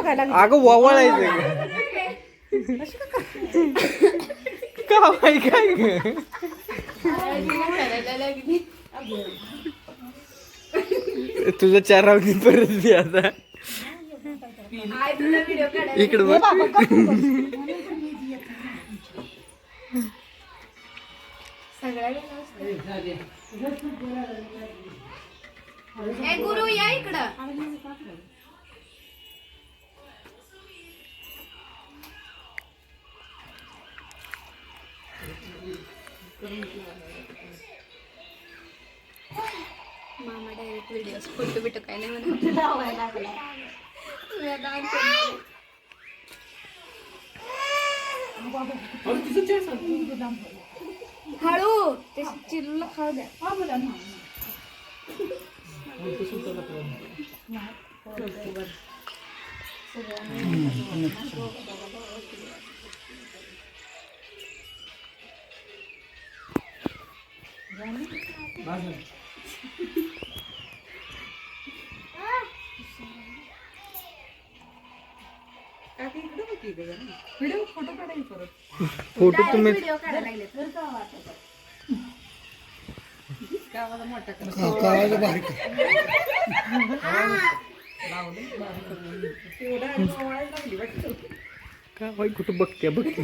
बघायला लागली. अगं ववाळायचं का बाई काय ग? तुझं चार राऊंड परत दे आता इकडे हे बघ बाबा, कप बस. ए गुरु या इकडं मामा डायरेक्ट व्हिडिओ फोटो बिटो काय नाही म्हणत. हळू ते चिरूला खाऊ द्या. फोटो तुम्ही व्हिडिओ काढायला लागले का बाई कुठं बघते बघते.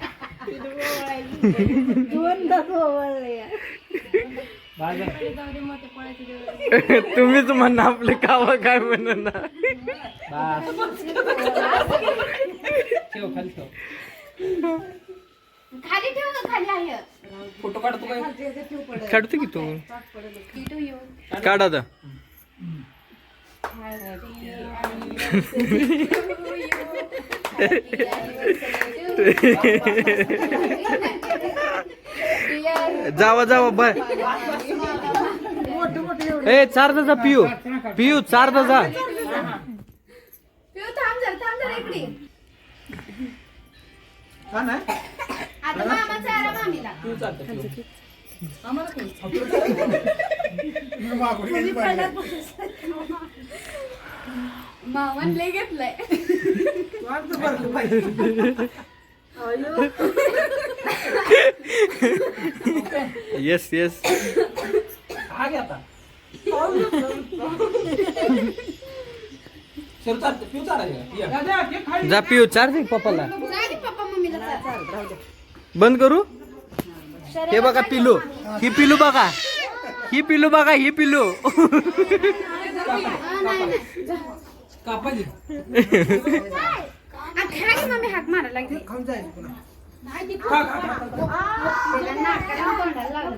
दोनदाच ओवाळले. तुम्हीच म्हणा आपलं कावा काय म्हणा खाली ठेव ना खाली आहे काढतो की तू काढ आता जावा जावा बाय. ए चार जा पिऊ पिऊ चार जा पिऊ थांब जरा थांब जरा इकडे. आता मामाचा आराम आम्हीला मामान लय घेतलंय. येस येस जा पिऊ चार दे पप्पाला. जा की पप्पा मम्मीला चाल. बंद करू? हे बघा पिलू. ही पिलू बघा. ही पिलू बघा ही पिलू. हा, नाही, नाही. जा. आ, खा की मम्मी हाक मारायला लागली नाही, ती खा. तिला नाकाला तोंडाला लागलं.